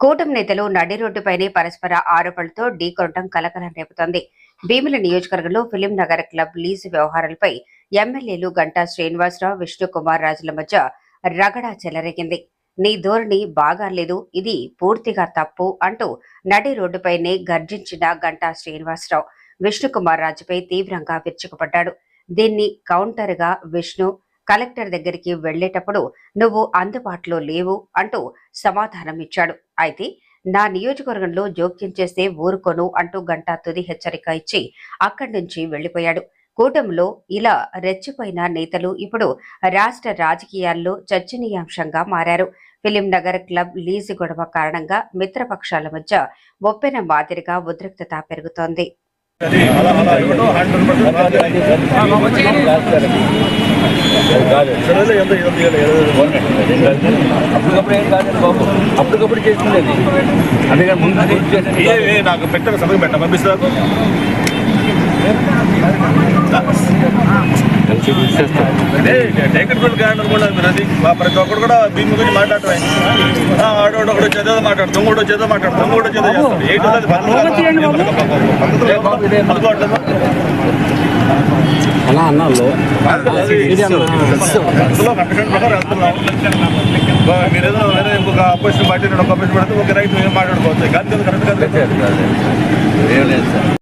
కూటమి నేతలు నడి రోడ్డుపైనే పరస్పర ఆరోపణలతో ఢీకొనడం కలకలం రేపుతోంది. భీముల నియోజకవర్గంలో ఫిలిం నగర్ క్లబ్ లీజు వ్యవహారాలపై ఎమ్మెల్యేలు గంటా శ్రీనివాసరావు విష్ణుకుమార్ రాజుల మధ్య రగడా చెలరేగింది. నీ ధోరణి బాగాలేదు ఇది పూర్తిగా తప్పు అంటూ నడి రోడ్డుపైనే గర్జించిన గంటా శ్రీనివాసరావు. విష్ణుకుమార్ రాజుపై తీవ్రంగా విరుచుకుపడ్డాడు. దీన్ని కౌంటర్గా విష్ణు కలెక్టర్ దగ్గరికి వెళ్ళేటప్పుడు నువ్వు అందుబాటులో లేవు అంటూ సమాధానం ఇచ్చాడు అయితే నా నియోజకవర్గంలో జోక్యం చేస్తే ఊరుకోను అంటూ గంటా తుది హెచ్చరిక ఇచ్చి అక్కడి నుంచి వెళ్ళిపోయాడు కూటమిలో ఇలా రెచ్చిపోయిన నేతలు ఇప్పుడు రాష్ట్ర రాజకీయాల్లో చర్చనీయాంశంగా మారారు. ఫిలిం నగర్ క్లబ్ లీజు గొడవ కారణంగా మిత్రపక్షాల మధ్య ఒప్పెన మాదిరిగా ఉద్రిక్తత పెరుగుతోంది. పర్సెంట్ సరేలే ఎంత అప్పటికప్పుడు ఏం కాదండి బాబు అప్పటికప్పుడు చేసింది అది అందుకని ముందు నాకు పెట్టక సమయం పెట్ట పంపిస్తారు టేకెట్ బిల్ గ్రాండ్ కూడా మీరు అది మా ప్రతి ఒక్కరు కూడా దీని గురించి మాట్లాడటమే ఆ, ఆడోడు ఒకడు చదివో మాట్లాడు దొంగడు చదివో మాట్లాడు దొంగడు చదివో చేస్తాడు ఏంటి అది పద్ధతులు అలా అన్నాళ్ళు. అందులో మీరేదో వేరే ఇంకొక అపోజిషన్ పార్టీ నేను ఒక అపోజిషన్ పడితే ఒక రైతు ఏం మాట్లాడుకోవచ్చు కానీ కరెక్ట్ కాదు ఏం లేదు సార్.